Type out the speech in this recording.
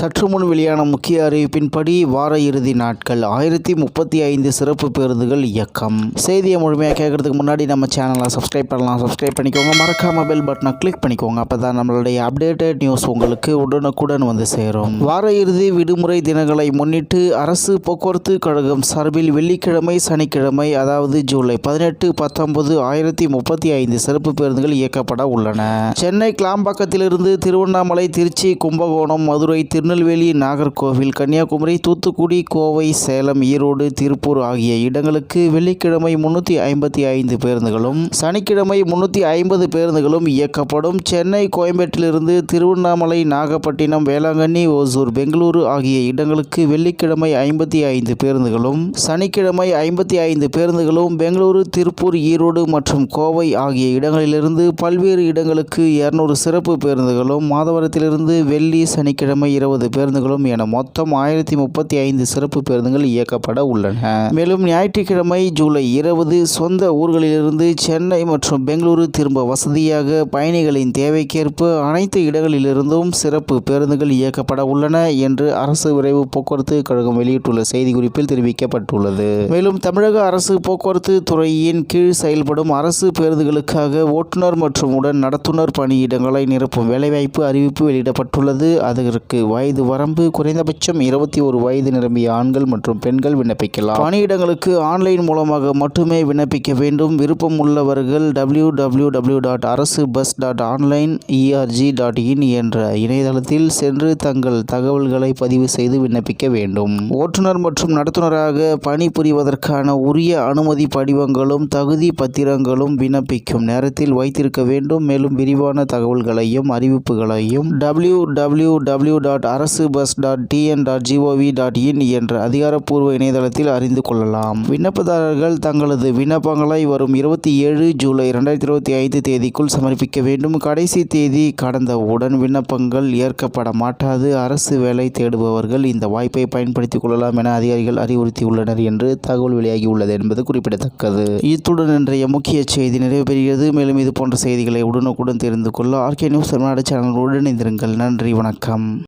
சற்று முன் வெளியான முக்கிய அறிவிப்பின்படி வார இறுதி நாட்கள் ஆயிரத்தி முப்பத்தி ஐந்து சிறப்பு பேருந்துகள் இயக்கம். செய்தியை முழுமையாக கேட்கறதுக்கு முன்னாடி நம்ம சேனலை சப்ஸ்கிரைப் பண்ணலாம். சப்ஸ்கிரைப் பண்ணிக்கோங்க. மறக்காம பெல் பட்டனை கிளிக் பண்ணிக்கோங்க. அப்போ தான் நம்மளுடைய அப்டேட்டட் நியூஸ் உங்களுக்கு உடனுக்குடன் வந்து சேரும். வார இறுதி விடுமுறை தினங்களை முன்னிட்டு அரசு போக்குவரத்து கழகம் சார்பில் வெள்ளிக்கிழமை சனிக்கிழமை அதாவது ஜூலை பதினெட்டு பத்தொன்பது ஆயிரத்தி முப்பத்தி ஐந்து சிறப்பு பேருந்துகள் இயக்கப்பட உள்ளன. சென்னை கிளாம்பாக்கத்திலிருந்து திருவண்ணாமலை திருச்சி கும்பகோணம் மதுரை திரு திருநெல்வேலி நாகர்கோவில் கன்னியாகுமரி தூத்துக்குடி கோவை சேலம் ஈரோடு திருப்பூர் ஆகிய இடங்களுக்கு வெள்ளிக்கிழமை முன்னூற்றி ஐம்பத்தி ஐந்து பேருந்துகளும் சனிக்கிழமை முன்னூற்றி ஐம்பது பேருந்துகளும் இயக்கப்படும். சென்னை கோயம்பேட்டிலிருந்து திருவண்ணாமலை நாகப்பட்டினம் வேளாங்கண்ணி ஓசூர் பெங்களூரு ஆகிய இடங்களுக்கு வெள்ளிக்கிழமை ஐம்பத்தி ஐந்து பேருந்துகளும் சனிக்கிழமை ஐம்பத்தி ஐந்து பேருந்துகளும் பெங்களூரு திருப்பூர் ஈரோடு மற்றும் கோவை ஆகிய இடங்களிலிருந்து பல்வேறு இடங்களுக்கு இருநூறு சிறப்பு பேருந்துகளும் மாதவரத்திலிருந்து வெள்ளி சனிக்கிழமை இருபது பேருந்துகளும் என மொத்தம் ஆயிரத்தி முப்பத்தி ஐந்து சிறப்பு பேருந்துகள் இயக்கப்பட உள்ளன. மேலும் ஞாயிற்றுக்கிழமை ஜூலை இருபது சொந்த ஊர்களிலிருந்து சென்னை மற்றும் பெங்களூரு திரும்ப வசதியாக பயணிகளின் தேவைக்கேற்ப அனைத்து இடங்களிலிருந்தும் சிறப்பு பேருந்துகள் இயக்கப்பட உள்ளன என்று அரசு விரைவு போக்குவரத்து கழகம் வெளியிட்டுள்ள செய்திக்குறிப்பில் தெரிவிக்கப்பட்டுள்ளது. மேலும் தமிழக அரசு போக்குவரத்து துறையின் கீழ் செயல்படும் அரசு பேருந்துகளுக்காக ஓட்டுநர் மற்றும் உடன் நடத்துனர் பணியிடங்களை நிரப்பும் வேலைவாய்ப்பு அறிவிப்பு வெளியிடப்பட்டுள்ளது. அதற்கு வயது வரம்பு குறைந்தபட்சம் இருபத்தி ஒரு வயது நிரம்பிய ஆண்கள் மற்றும் பெண்கள் விண்ணப்பிக்கலாம். பணியிடங்களுக்கு ஆன்லைன் மூலமாக மட்டுமே விண்ணப்பிக்க வேண்டும். விருப்பம் உள்ளவர்கள் W W W dot Arasu bus dot online org dot in என்ற இணையதளத்தில் சென்று தங்கள் தகவல்களை பதிவு செய்து விண்ணப்பிக்க வேண்டும். ஓட்டுநர் மற்றும் நடத்துனராக பணிபுரிவதற்கான உரிய அனுமதி படிவங்களும் தகுதி பத்திரங்களும் விண்ணப்பிக்கும் நேரத்தில் வைத்திருக்க வேண்டும். மேலும் விரிவான தகவல்களையும் அறிவிப்புகளையும் W W W dot Arasu bus dot TN dot GOV dot in என்ற அதிகாரப்பூர்வ இணையதளத்தில் அறிந்து கொள்ளலாம். விண்ணப்பதாரர்கள் தங்களது விண்ணப்பங்களை வரும் இருபத்தி ஏழு ஜூலை இரண்டாயிரத்தி இருபத்தி ஐந்து தேதிக்குள் சமர்ப்பிக்க வேண்டும். கடைசி தேதி கடந்தவுடன் விண்ணப்பங்கள் ஏற்கப்பட மாட்டாது. அரசு வேலை தேடுபவர்கள் இந்த வாய்ப்பை பயன்படுத்திக் கொள்ளலாம் என அதிகாரிகள் அறிவுறுத்தியுள்ளனர் என்று தகவல் வெளியாகியுள்ளது என்பது குறிப்பிடத்தக்கது. இத்துடன் இன்றைய முக்கிய செய்தி நிறைவு பெறுகிறது மேலும் இது போன்ற செய்திகளை உடனுக்குடன் தெரிந்து கொள்ள ஆர்கே நியூஸ் தமிழ்நாடு சேனல் உடனிருங்கள் நன்றி வணக்கம்.